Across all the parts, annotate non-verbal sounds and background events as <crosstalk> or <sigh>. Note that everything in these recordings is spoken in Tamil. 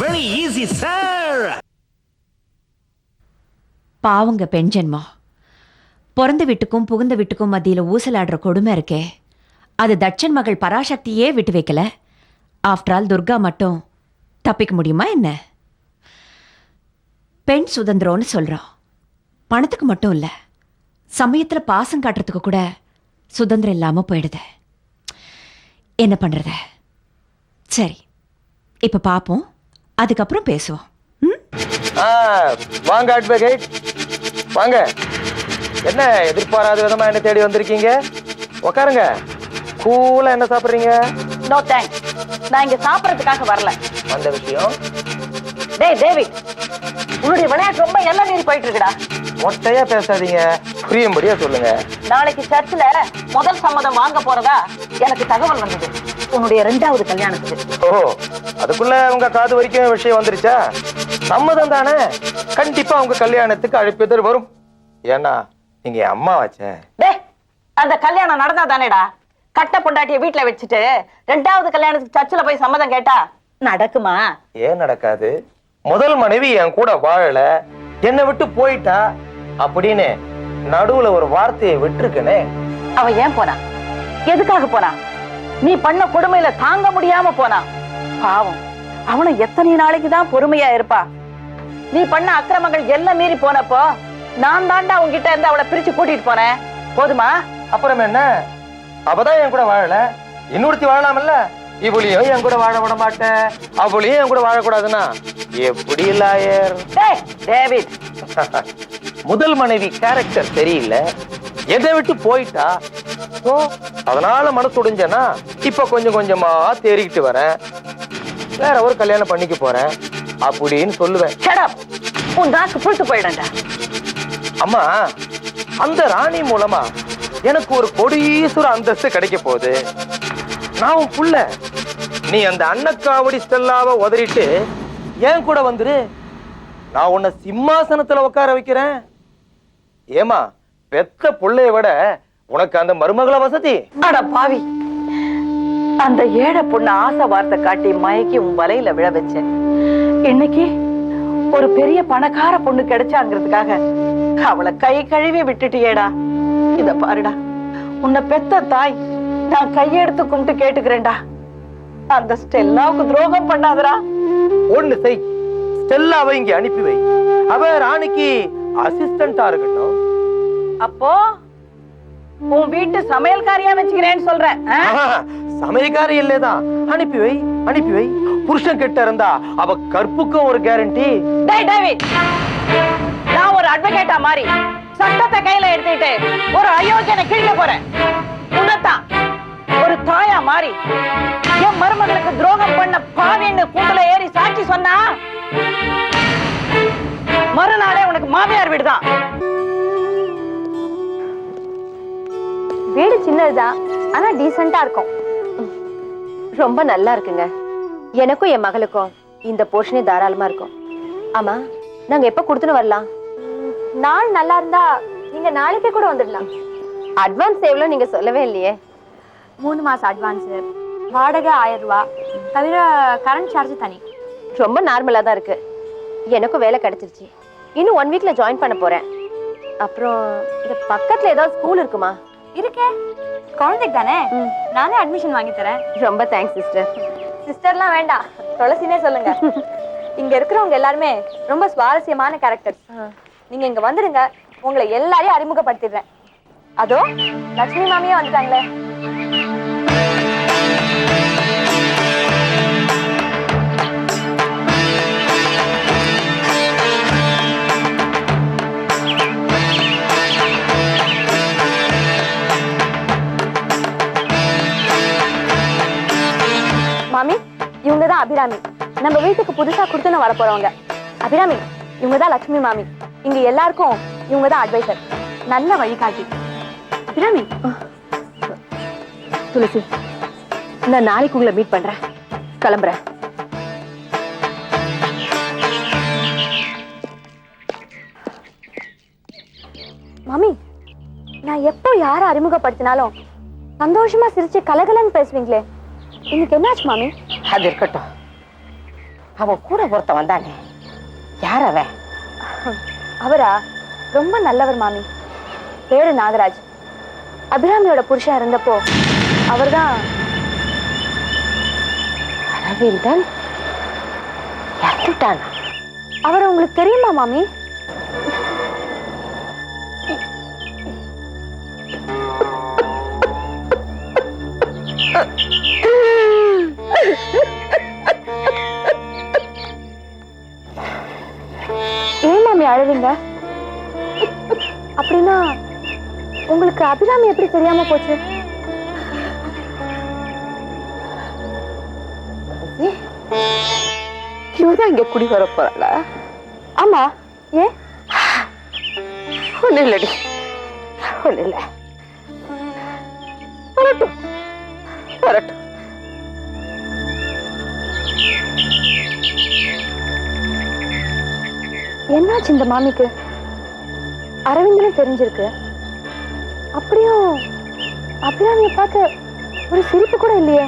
வெரி ஈஸி சார் பாவங்க பெண் ஜென்மம் பிறந்த வீட்டுக்கும் புகுந்த வீட்டுக்கும் மத்தியில் ஊசலாடுற கொடுமை இருக்கே. அது தட்சன் மகள் பராசக்தியே விட்டு வைக்கல. ஆஃப்டர் ஆல் துர்கா மட்டும் தப்பிக்க முடியுமா என்ன? பெண் சுதந்திரம்னு சொல்கிறோம் பணத்துக்கு மட்டும் இல்லை. சமயத்தில் பாசம் காட்டுறதுக்கு கூட சுதந்திரம் இல்லாமல் போயிடுது. என்ன பண்ணுறது சரி இப்போ பார்ப்போம் அதுக்கப்புறம் பேசுவோம். வாங்க அட்வொகேட் வாங்க. என்ன எதிர்பாராத விதமா என்ன தேடி வந்திருக்கீங்க? உக்காருங்க. கூலா என்ன சாப்பிடுறீங்க? நோ தேங்க்ஸ் நான் இங்க சாப்பிடறதுக்காக வரல. அந்த விஷயம்? டேய் டேவிட் உன்னுடைய விளையாட்டு ரொம்ப எல்லாம் மீறி போயிட்டு இருக்குடா மொட்டையா பேசாதீங்க. புரியும்படியா சொல்லுங்க. நாளைக்கு சர்ச்சில் முதல் சம்மதம் வாங்க போறதா எனக்கு தகவல் வந்தது. உன்னுடைய ரெண்டாவது கல்யாணத்துக்கு. ஓ அதுக்குள்ள உங்க காது வரைக்கும் விஷயம் வந்துருச்சா? சம்மதம் தானே? கண்டிப்பா உங்க கல்யாணத்துக்கு அழைப்பிதழ் வரும். ஏன்னா நீங்க அம்மா வச்சே அந்த கல்யாணம் நடந்தா தானேடா? கட்ட பொண்டாட்டிய வீட்டுல வச்சுட்டு ரெண்டாவது கல்யாணத்துக்கு சர்ச்சில் போய் சம்மதம் கேட்டா நடக்குமா? ஏன் நடக்காது? முதல் மனைவி என் கூட வாழல. என்னை விட்டு போயிட்டா? அப்படின்னு நடுவுல ஒரு வார்த்தையை விட்டுருக்கனே. அவ ஏன் போனா எதுக்காக போனா நீ பண்ண கொடுமையில தாங்க முடியாம போனா. பாவம். அவனை எத்தனை நாளைக்கு தான் பொறுமையா இருப்பா? நீ பண்ண அக்கிரமங்கள் எல்லாம் மீறி போனப்போ நான் தாண்டா உன்கிட்ட இருந்து அவளை பிரிச்சு கூட்டிட்டு போனேன். போதுமா? அப்புறம் என்ன? அவதான் என் கூட வாழல. இன்னொருத்தி வாழலாம்ல இவளையும் என் கூட வாழ விட மாட்டேன். அவளையும் என் கூட வாழக்கூடாதுன்னா? எப்படி லாயர்? டேவிட். <laughs> முதல் மனைவி கேரக்டர் சரியில்லை எதை விட்டு போயிட்டா? ஓ அதனால மனசு உடைஞ்சேன்னா இப்ப கொஞ்சம் கொஞ்சமா தேறிக்கிட்டு வரேன். வேற ஒரு கல்யாணம் பண்ணிக்க போறேன் அப்படின்னு சொல்லுவேன். Shut உன் நாக்கு புழுத்து போயிடண்டா அம்மா அந்த ராணி மூலமா எனக்கு ஒரு கொடீசுர அந்தஸ்து கிடைக்க போகுது. நான் உன் புள்ள. நீ அந்த அன்னக்காவடி ஸ்டெல்லாவை உதறிட்டு ஏன் கூட வந்துரு. நான் உன்னை சிம்மாசனத்துல உட்கார வைக்கிறேன். ஏமா பெத்த புள்ளைய விட உனக்கு அந்த மருமகள வசதி? அட பாவி. அந்த ஏழை பொண்ணு ஆசை வார்த்தை காட்டி மயக்கி உன் வலையில விழ வச்சேன். இன்னைக்கு ஒரு பெரிய பணக்கார பொண்ணு கிடைச்சாங்கிறதுக்காக அவளை கை கழுவி விட்டுட்டியேடா. இத பாருடா. உன்னை பெத்த தாய் நான் கையெடுத்து கும்பிட்டு கேட்டுக்கிறேன்டா. அந்த ஸ்டெல்லாவுக்கு துரோகம் பண்ணாதடா. ஒண்ணு செய். ஸ்டெல்லாவை இங்க அனுப்பி வை. அவ ராணிக்கு அசிஸ்டண்டா இருக்கட்டும். அப்போ உன் வீட்டு சமையல்காரியா வச்சுக்கிறேன்னு சொல்றேன் ஆ? சமயக்காரி இல்லைதான் அனுப்பி வை அனுப்பி வை. புருஷன் கிட்ட இருந்தா அவ கற்புக்கும் ஒரு கேரண்டி நான் ஒரு அட்வொகேட்டா மாறி சட்டத்தை கையில எடுத்துட்டு ஒரு அயோக்கியனை கிழிக்க போறேன். உன்னதான் ஒரு தாயா மாறி என் மருமகளுக்கு துரோகம் பண்ண பாவின்னு கூண்டுல ஏறி சாட்சி சொன்னா சின்னதுதான் ஆனா டீசெண்டா இருக்கும். ரொம்ப நல்லா இருக்குங்க. எனக்கும் என் மகளுக்கும் இந்த போர்ஷனே தாராளமா இருக்கும். ஆமா நாங்க எப்ப கொடுத்துன்னு வரலாம்? நாள் நல்லா இருந்தா நீங்க நாளைக்கே கூட வந்துடலாம். அட்வான்ஸ் எவ்வளவு நீங்க சொல்லவே இல்லையே. மூணு மாசம் அட்வான்ஸ் வாடகை ஆயிரம் ரூபாய் தவிர கரண்ட் சார்ஜ் தனி. ரொம்ப நார்மலா தான் இருக்கு. எனக்கும் வேலை கிடைச்சிருச்சு. இன்னும் ஒன் வீக்ல ஜாயின் பண்ண போறேன். அப்புறம் இந்த பக்கத்துல ஏதாவது ஸ்கூல் இருக்குமா? இருக்கே. குழந்தைக்கு தானே? நானே அட்மிஷன் வாங்கி தரேன். ரொம்ப தேங்க்ஸ் சிஸ்டர் சிஸ்டர்லாம் வேண்டாம். துளசினே சொல்லுங்க. <laughs> இங்க இருக்கிறவங்க எல்லாருமே ரொம்ப சுவாரஸ்யமான கேரக்டர்ஸ் நீங்க இங்க வந்துடுங்க உங்களை எல்லாரையும் அறிமுகப்படுத்திடுறேன். அதோ லட்சுமி மாமியே வந்துட்டாங்களே. இவங்க தான் அபிராமி. நம்ம வீட்டுக்கு புதுசா கொடுத்துன்னு வர போறவங்க அபிராமி இவங்க தான் லட்சுமி மாமி. இங்க எல்லாருக்கும் இவங்க தான் அட்வைசர் நல்ல வழிகாட்டி. அபிராமி. துளசி நான் நாளைக்கு உங்களை மீட் பண்றேன். கிளம்புறேன். மாமி நான் எப்போ யாரை அறிமுகப்படுத்தினாலும் சந்தோஷமா சிரிச்சு கலகலன்னு பேசுவீங்களே. இன்னைக்கு என்னாச்சு மாமி? அது இருக்கட்டும். அவன் கூட ஒருத்தன் வந்தானே. யார் அவன்? அவரா? ரொம்ப நல்லவர் மாமி. பேரு நாகராஜ். அபிராமியோட புருஷன் இருந்தப்போ அவர்தான். அரவிந்தன் இறந்துட்டானா? அவர் உங்களுக்கு தெரியுமா மாமி? அழுவீங்க அப்படின்னா உங்களுக்கு அபிராமி எப்படி தெரியாம போச்சு? இவதான் இங்க குடி வர போறாளா ஆமா. ஏன் ஒண்ணு இல்லடி. ஒண்ணு இல்ல. வரட்டும். வரட்டும். என்னாச்சு இந்த மாமிக்கு? அரவிந்தனும் தெரிஞ்சிருக்கு. அப்படியும் அபிராமியை பார்த்து ஒரு சிரிப்பு கூட இல்லையே?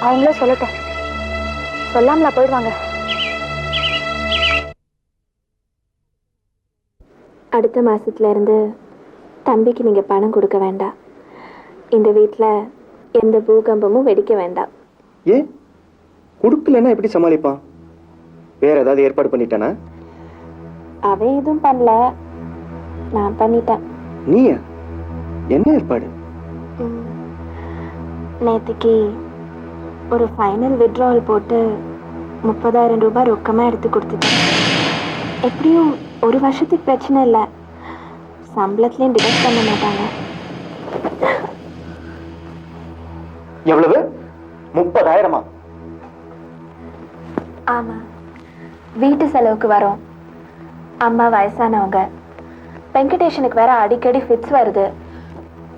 அவங்களே சொல்லட்டும். சொல்லாமலா போயிடுவாங்க. அடுத்த மாசத்துல இருந்து தம்பிக்கு நீங்க பணம் கொடுக்க வேண்டாம். இந்த வீட்ல எந்த பூகம்பமும் வெடிக்க வேண்டாம். ஏன்? கொடுக்கலன்னா எப்படி சமாளிப்பான்? வேற ஏதாவது ஏற்பாடு பண்ணிட்டானா? அவன் எதுவும் பண்ணல. நான் பண்ணிட்டேன். நீயா? என்ன ஏற்பாடு. நேத்திக்கு ஒரு ஃபைனல் விட்ராவல் போட்டு முப்பதாயிரம் ரூபாய் ரொக்கமா எடுத்து கொடுத்துட்டேன். எப்படியும் ஒரு வருஷத்துக்கு பிரச்சனை இல்லை. சம்பளத்துலேயும் டிடக்ட் பண்ண மாட்டாங்க. எவ்வளவு? முப்பதாயிரமா? ஆமா. வீட்டு செலவுக்கு வரோம். அம்மா வயசானவங்க. வெங்கடேஷனுக்கு வேற அடிக்கடி ஃபிட்ஸ் வருது.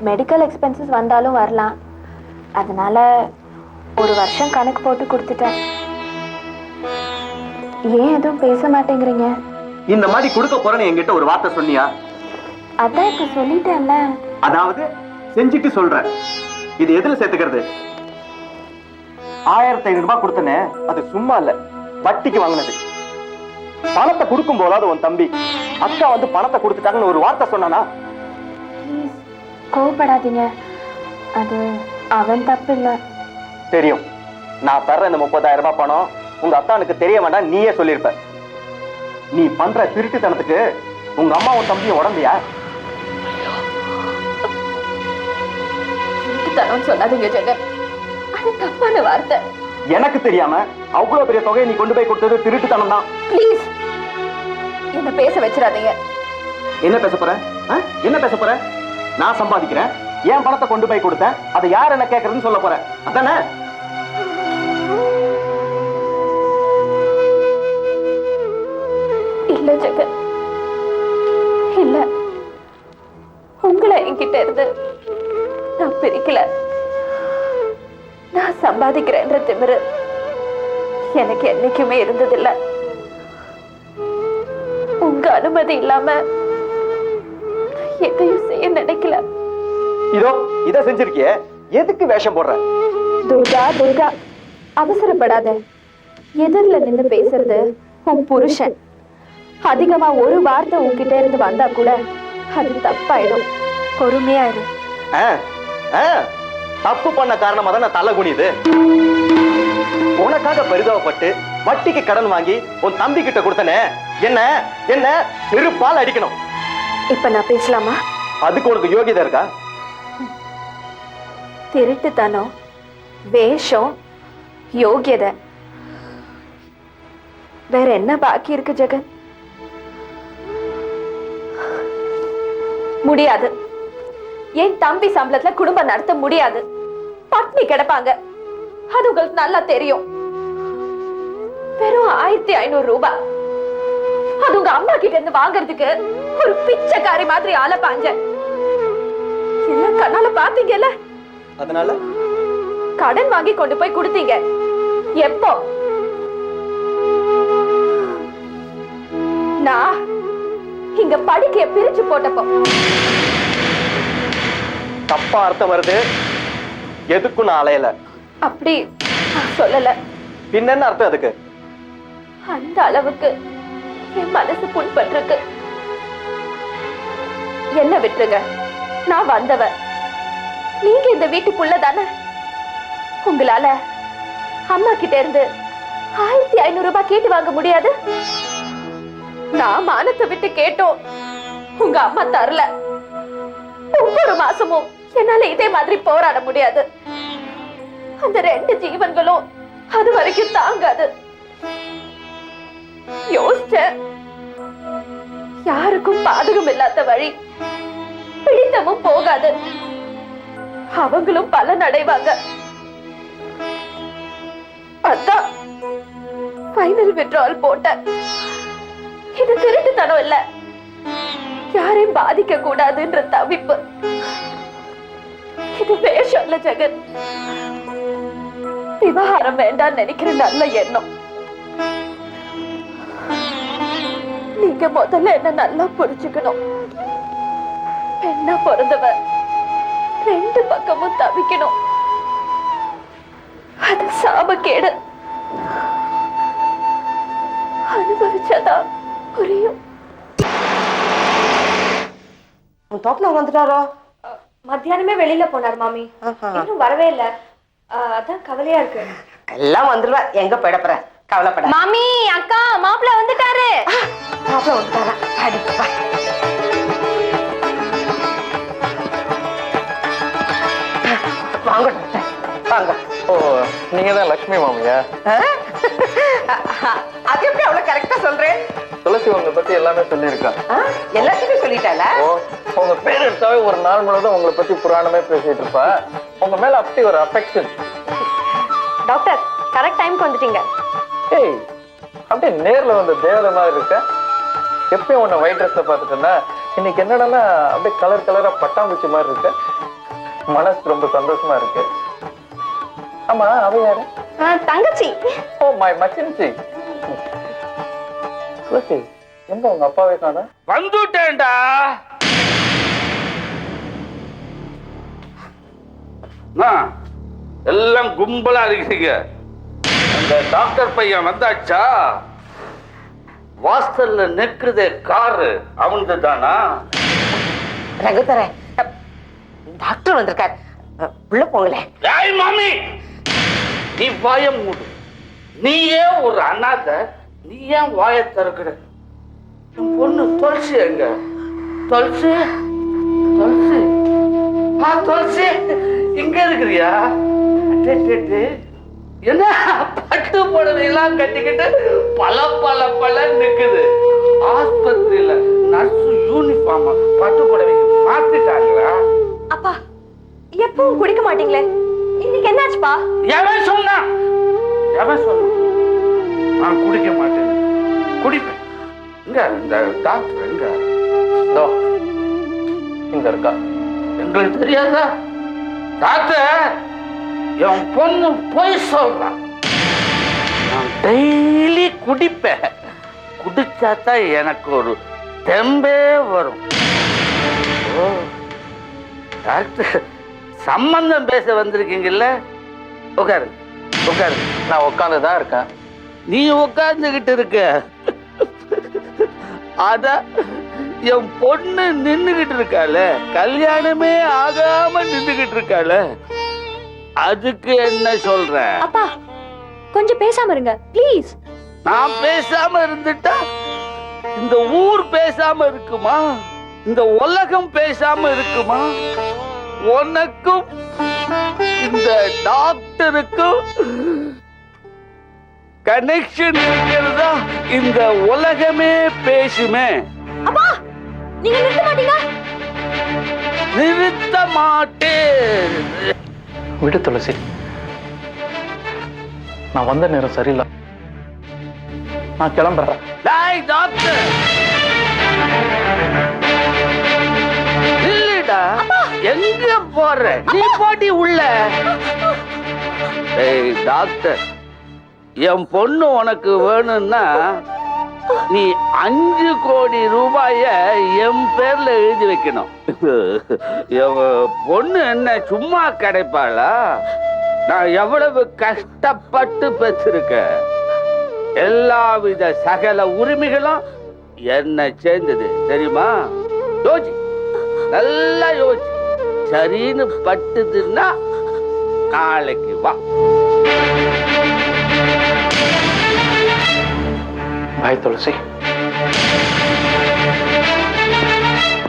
மெடிக்கல் எக்ஸ்பென்சஸ் வந்தாலும் வரலாம். அதனால ஒரு வருஷம் கணக்கு போட்டு கொடுத்துட்டேன். ஏன் எதுவும் பேச மாட்டேங்கிறீங்க? இந்த மாதிரி கொடுக்க போறேன்னு என்கிட்ட ஒரு வார்த்தை சொன்னியா? அதான் இப்ப சொல்லிட்டேன்ல. அதாவது செஞ்சுட்டு சொல்றேன். இது எதுல சேர்த்துக்கிறது? ஆயிரத்தி ஐநூறு ரூபாய் கொடுத்தனே அது சும்மா இல்ல. வட்டிக்கு வாங்கினது. பணத்தை கொடுக்கும் போதாவது உன் தம்பி. அக்கா வந்து பணத்தை கொடுத்துட்டாங்கன்னு ஒரு வார்த்தை சொன்னானா? கோவப்படாதீங்க. அது அவன் தப்பு இல்லை தெரியும். நான் தர்ற இந்த முப்பதாயிரம் ரூபாய் பணம் உங்க அத்தானுக்கு தெரிய வேண்டாம் நீயே சொல்லியிருப்ப. நீ பண்ற திருட்டுத்தனத்துக்கு உங்க அம்மா உன் தம்பியும் உடம்பியா? தரம் சொல்லாதீங்க ஜெகன். அது தப்பான வார்த்தை. எனக்கு தெரியாம அவ்வளவு பெரிய தொகையை நீ கொண்டு போய் கொடுத்தது திருட்டுத்தனம் தான் ப்ளீஸ் என்ன பேச வச்சிடாதீங்க. என்ன பேச போற? என்ன பேச போற? நான் சம்பாதிக்கிறேன். என் பணத்தை கொண்டு போய் கொடுத்தேன். அதை யார் என்ன கேட்கறதுன்னு சொல்ல போற? அதானே? இல்ல ஜெகன். இல்ல. உங்களை என்கிட்ட இருந்து நான் பிரிக்கல. சம்பாதிக்கிறேன்ற திமிரு. எனக்கு என்னைக்குமே இருந்ததில்ல. உங்க அனுமதி இல்லாம எதையும் செய்ய நினைக்கல. இதோ இத செஞ்சிருக்கியே. எதுக்கு வேஷம் போடுற? துர்கா துர்கா அவசரப்படாத. எதிரில நின்னு பேசுறது உன் புருஷன். அதிகமா ஒரு வார்த்தை உன்கிட்ட இருந்து வந்தா கூட அது தப்பாயிடும். பொறுமையா இரு. ஆ, ஆ, தப்பு பண்ண காரணமா தான் நான் தலை குனியுது. உனக்காக பரிதாபப்பட்டு வட்டிக்கு கடன் வாங்கி உன் தம்பி கிட்ட கொடுத்தனே என்ன என்ன செருப்பால் அடிக்கணும். இப்ப நான் பேசலாமா? அதுக்கு உனக்கு யோகியதை இருக்கா? திருட்டுத்தனம் வேஷம் யோகியதை. வேற என்ன பாக்கி இருக்கு ஜெகன்? முடியாது. என் தம்பி சம்பளத்துல குடும்பம் நடத்த முடியாது. பட்னி கிடப்பாங்க. அது உங்களுக்கு நல்லா தெரியும். வெறும் ஆயிரத்தி ஐநூறு ரூபாய் அது உங்க அம்மா கிட்ட இருந்து வாங்குறதுக்கு ஒரு பிச்சைக்காரி மாதிரி ஆள பாஞ்ச எல்லாம் கண்ணால பாத்தீங்கல்ல? அதனால? கடன் வாங்கி கொண்டு போய் கொடுத்தீங்க. எப்போ? நான் இங்க படுக்கைய பிரிச்சு போட்டப்போ. தப்பா அர்த்தம் வருது. எதுக்கும் நான் அலையல. அப்படி நான் சொல்லல. பின்ன என்ன அர்த்தம் அதுக்கு? அந்த அளவுக்கு என் மனசு புண்பட்டிருக்கு. என்ன விட்டுருங்க. நான் வந்தவ. நீங்க இந்த வீட்டுக்குள்ள தானே? உங்களால அம்மா கிட்ட இருந்து ஆயிரத்தி ஐநூறு ரூபாய் கேட்டு வாங்க முடியாது? நான் மானத்தை விட்டு கேட்டோம். உங்க அம்மா தரல. ஒவ்வொரு மாசமும் என்னால இதே மாதிரி போராட முடியாது. அந்த ரெண்டு ஜீவன்களும் அது வரைக்கும் தாங்காது. யோசிச்சேன் யாருக்கும் பாதகம் இல்லாத வழி பிடித்தமும் போகாது. அவங்களும் பலன் அடைவாங்க. அதான் ஃபைனல் விட்ரால் போட்டேன் இது திருட்டுத்தனம் இல்லை. யாரையும் பாதிக்க கூடாதுன்ற தவிப்பு. இது வேஷம் இல்ல ஜெகன். விவகாரம் வேண்டாம் நினைக்கிற நல்ல எண்ணம். நீங்க முதல்ல என்ன நல்லா புரிஞ்சுக்கணும். பெண்ணா பிறந்தவ ரெண்டு பக்கமும் தவிக்கணும். அது சாபக்கேடு. அனுபவிச்சதா புரியும். உன் தோப்பில் வந்துட்டாரோ மத்தியானமே வெளியில போனார் மாமி. இன்னும் வரவே இல்ல. அதான் கவலையா இருக்கு. எல்லாம் வந்துருவா எங்க போயிடப்புற கவலைப்பட. மாமி அக்கா மாப்பிள்ள வந்துட்டாரு. மாப்பிள்ள வந்துட்டாரா? அடிப்பா வாங்க வாங்க. ஓ நீங்க தான் லட்சுமி மாமியா அது எப்படி அவ்வளவு கரெக்டா சொல்றேன்? துளசி உங்களை பத்தி எல்லாமே சொல்லியிருக்கா? எல்லாத்தையுமே சொல்லிட்டாளா? ஓ உங்க பேர் எடுத்தாவே ஒரு நாள் முழுவதும் உங்களை பத்தி புராணமே பேசிட்டு இருப்பா. உங்க மேல அப்படி ஒரு அஃபெக்ஷன் டாக்டர் கரெக்ட் டைம்க்கு வந்துட்டீங்க. ஏய் அப்படியே நேர்ல வந்த தேவதை மாதிரி இருக்க. எப்பயும் உன்னை ஒயிட் ட்ரெஸ்ல பார்த்துட்டேன்னா இன்னைக்கு என்னடான்னா அப்படியே கலர் கலரா பட்டாம்பூச்சி மாதிரி இருக்க. மனசு ரொம்ப சந்தோஷமா இருக்கு. ஆமா அவ யாரு? தங்கச்சி. Oh my மச்சின்சி. துளசி எங்க உங்க அப்பாவே காணோம் வந்துட்டேன்டா. எல்லாம் கும்பலா இருக்கீங்க. அந்த டாக்டர் பையன் வந்தாச்சா? வாசல்ல நிக்குதே காரு அவனது தானா? ரகுதர டாக்டர் வந்திருக்கார். உள்ள போங்களேன் ஏய் மாமி! நீ வாய மூடு. நீயே ஒரு அண்ணாத நீ ஏன் வாய திறக்கிற? என் பொண்ணு துளசி எங்க? துளசி? துளசி? ஆ துளசி இங்க இருக்கிறியா? என்ன பட்டு புடவையெல்லாம் கட்டிக்கிட்டு பல பல பல நிக்குது. ஆஸ்பத்திரியில நர்ஸு யூனிஃபார்ம் பட்டு புடவைக்கு மாத்திட்டாங்களா? அப்பா எப்பவும் குடிக்க மாட்டீங்களே? இன்னைக்கு என்னாச்சுப்பா? எவன் சொன்னான் எவன் சொன்னான் நான் குடிக்க மாட்டேன். குடிப்பேன். இங்க இந்த டாக்டர் எங்க? இதோ இங்க இருக்கா. எங்களுக்கு தெரியாதா? டாக்டர் என் பொண்ணு போய் சொல்றான் நான் டெய்லி குடிப்பேன். குடிச்சாதான் எனக்கு ஒரு தெம்பே வரும். ஓ டாக்டர் சம்பந்தம் பேச வந்திருக்கீங்கல்ல? உட்காரு உட்காரு நான் உட்காந்து தான் இருக்கேன். நீ உட்கார்ந்துகிட்டு இருக்க. அத என் பொண்ணு நின்னுகிட்டு இருக்கால. கல்யாணமே ஆகாம நின்னுகிட்டு இருக்கால. அதுக்கு என்ன சொல்ற? அப்பா கொஞ்சம் பேசாம இருங்க. ப்ளீஸ் நான் பேசாம இருந்துட்டா? இந்த ஊர் பேசாம இருக்குமா? இந்த உலகம் பேசாம இருக்குமா? உனக்கும் இந்த டாக்டருக்கும் கனெக்ஷன் இருக்கிறதா இந்த உலகமே பேசுமே. அப்பா நீங்க நிறுத்த மாட்டீங்க நிறுத்த மாட்டேன். விடு துளசி. நான் வந்த நேரம் சரியில்லை. நான் கிளம்புறேன். டாய் டாக்டர் இல்லடா. எங்க போற? நீ பாட்டி உள்ள. ஏய் டாக்டர் என் பொண்ணு உனக்கு வேணும்னா நீ அஞ்சு கோடி ரூபாய என் பேர்ல எழுதி வைக்கணும். எவ பொண்ணு என்ன சும்மா கிடைப்பாளா? நான் எவ்வளவு கஷ்டப்பட்டு பெற்றிருக்கேன். எல்லாவித சகல உரிமைகளும் என்ன சேர்ந்தது. தெரியுமா? யோசி. நல்லா யோசி. சரின்னு பட்டுதுன்னா நாளைக்கு வா. பாய் துளசி.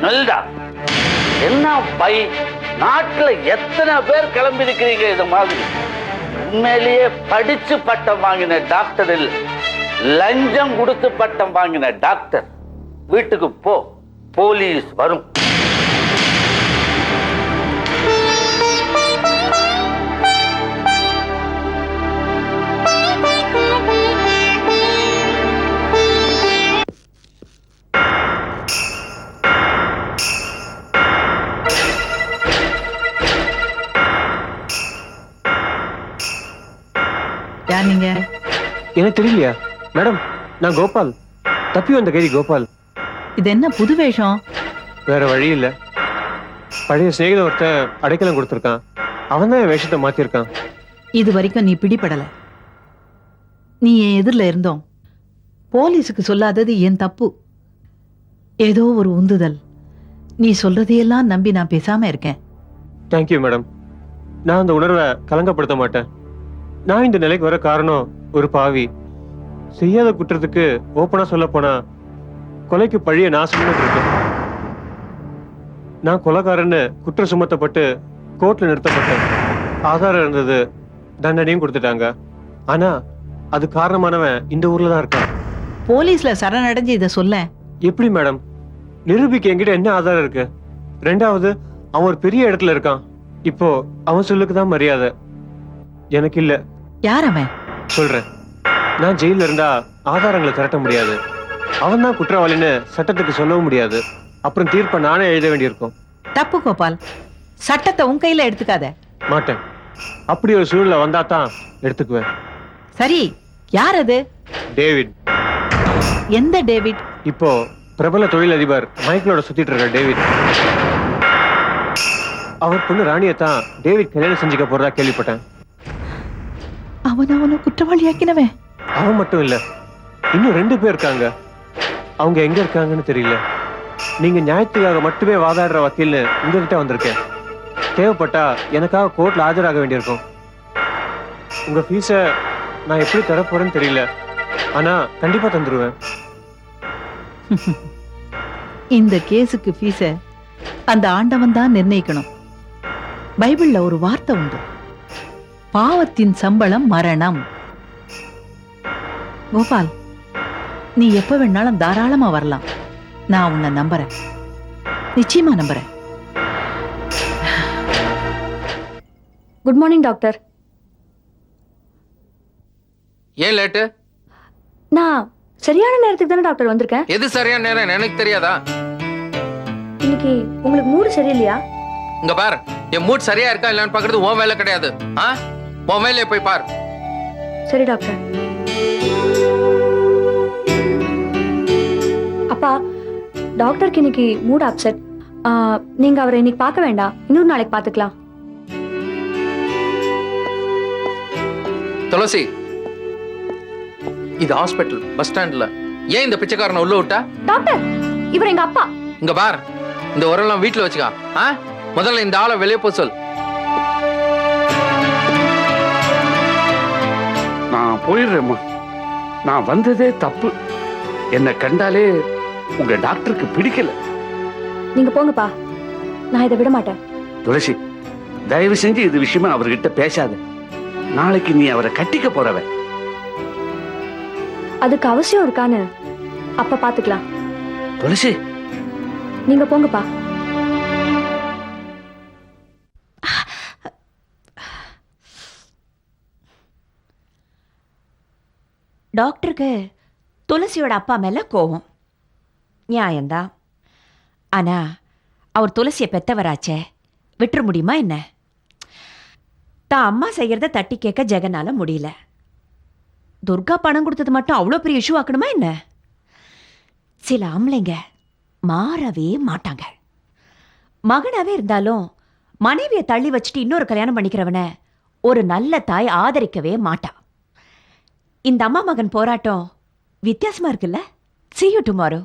நல்லா என்ன பை நாட்டுல எத்தனை பேர் கிளம்பி இருக்கிறீங்க இது மாதிரி? உண்மையிலேயே படிச்சு பட்டம் வாங்கின டாக்டர் இல்ல லஞ்சம் கொடுத்து பட்டம் வாங்கின டாக்டர். வீட்டுக்கு போ போலீஸ் வரும். எனக்கு தெரியலையா? மேடம் நான் கோபால். தப்பி வந்த கைதி கோபால்? இது என்ன புது வேஷம்? வேற வழி இல்ல. பழைய சிநேகித ஒருத்தன் அடைக்கலம் கொடுத்துருக்கான். அவன் தான் என் வேஷத்தை மாத்திருக்கான். இது வரைக்கும் நீ பிடிபடல. நீ என் எதிரில் இருந்தோம். போலீஸுக்கு சொல்லாதது என் தப்பு. ஏதோ ஒரு உந்துதல். நீ சொல்றதையெல்லாம் நம்பி நான் பேசாம இருக்கேன். தேங்க்யூ மேடம் நான் அந்த உணர்வை கலங்கப்படுத்த மாட்டேன். நான் இந்த நிலைக்கு வர காரணம் ஒரு பாவி. செய்யாத குற்றத்துக்கு ஓப்பனா சொல்ல போனா கொலைக்கு பழிய நான் சுமந்துட்டு இருக்கேன். நான் கொலைகாரன்னு குற்றம் சுமத்தப்பட்டு கோர்ட்ல நிறுத்தப்பட்டேன். ஆதாரம் இருந்தது தண்டனையும் கொடுத்துட்டாங்க. ஆனா அது காரணமானவன் இந்த ஊர்ல தான் இருக்கான். போலீஸ்ல சரணடைஞ்சு இதை சொல்ல. எப்படி மேடம்? நிரூபிக்க என்கிட்ட என்ன ஆதாரம் இருக்கு? ரெண்டாவது அவன் ஒரு பெரிய இடத்துல இருக்கான். இப்போ அவன் சொல்லுக்கு தான் மரியாதை. எனக்கு இல்ல யார் அவன்? சொல்றேன். நான் ஜெயில இருந்தா ஆதாரங்களை திரட்ட முடியாது. அவன் தான் குற்றவாளின்னு சட்டத்துக்கு சொல்லவும் முடியாது. அப்புறம் தீர்ப்பை நானே எழுத வேண்டியிருக்கும். தப்பு கோபால். சட்டத்தை உன் கையில எடுத்துக்காத. மாட்டேன். அப்படி ஒரு சூழ்நிலை வந்தா தான் எடுத்துக்குவேன். சரி யார் அது? டேவிட். எந்த டேவிட்? இப்போ பிரபல தொழிலதிபர் மைக்கிளோட சுத்திட்டு இருக்க டேவிட். அவர் பொண்ணு ராணியை தான் டேவிட் கல்யாணம் செஞ்சுக்க போறதா கேள்விப்பட்டேன். அவன் அவனை குற்றவாளியாக்கினவன். அவன் மட்டும் இல்ல இன்னும் ரெண்டு பேர் இருக்காங்க. அவங்க எங்க இருக்காங்கன்னு தெரியல. நீங்க நியாயத்துக்காக மட்டுமே வாதாடுற வக்கீல்னு உங்ககிட்ட வந்திருக்கேன். தேவைப்பட்டா எனக்காக கோர்ட்ல ஆஜராக வேண்டியிருக்கும். உங்க ஃபீஸ நான் எப்படி தர போறேன்னு தெரியல. ஆனா கண்டிப்பா தந்துருவேன். <laughs> இந்த கேஸுக்கு ஃபீஸ அந்த ஆண்டவன் தான் நிர்ணயிக்கணும். பைபிள்ல ஒரு வார்த்தை உண்டு. பாவத்தின் சம்பளம் மரணம். கோபால் நீ எப்ப வேணாலும் தாராளமா வரலாம். நான் உன்னை நம்புறேன். நிச்சயமா நம்புறேன். குட் மார்னிங் டாக்டர் ஏன் லேட்டு? நான் சரியான நேரத்துக்கு தானே டாக்டர் வந்திருக்கேன். எது சரியான நேரம் எனக்கு தெரியாதா? இன்னைக்கு உங்களுக்கு மூடு சரியில்லையா? இங்க பார் என் மூட் சரியா இருக்கா இல்லைன்னு பாக்குறது உன் வேலை கிடையாது. ஆ? வேலையை போய் பார். சரி டாக்டர். அப்பா டாக்டருக்கு இன்னைக்கு மூட் அப்செட். நீங்க அவரை இன்னைக்கு பார்க்க வேண்டாம். இன்னொரு நாளைக்கு பார்த்துக்கலாம். துளசி இது ஹாஸ்பிட்டல் பஸ் ஸ்டாண்ட்ல ஏன் இந்த பிச்சைக்காரனை உள்ள விட்டா? டாக்டர் இவர் எங்க அப்பா. இங்க பார் இந்த உரம்லாம் வீட்டுல வச்சுக்கா. முதல்ல இந்த ஆளை வெளியே போக சொல் போயிடுறேம்மா. நான் வந்ததே தப்பு. என்னை கண்டாலே உங்க டாக்டருக்கு பிடிக்கல. நீங்க போங்கப்பா. நான் இதை விட மாட்டேன் துளசி தயவு செஞ்சு இது விஷயமா அவர்கிட்ட பேசாத. நாளைக்கு நீ அவரை கட்டிக்க போறவ. அதுக்கு அவசியம் இருக்கான்னு அப்ப பாத்துக்கலாம். துளசி. நீங்க போங்கப்பா. டாக்டருக்கு துளசியோட அப்பா மேலே கோவம். நியாயம்தான் ஆனால் அவர் துளசியை பெத்தவராச்சே. விட்டுற முடியுமா என்ன? தான் அம்மா செய்கிறத தட்டி கேட்க ஜெகனால முடியல. துர்கா பணம் கொடுத்தது மட்டும் அவ்வளோ பெரிய இஷ்யூ ஆக்கணுமா என்ன? சில ஆம்பளைங்க மாறவே மாட்டாங்க. மகனாகவே இருந்தாலும் மனைவியை தள்ளி வச்சுட்டு இன்னொரு கல்யாணம் பண்ணிக்கிறவன ஒரு நல்ல தாய் ஆதரிக்கவே மாட்டா. இந்த அம்மா மகன் போராட்டம் வித்தியாசமா இருக்குல்ல? C you tomorrow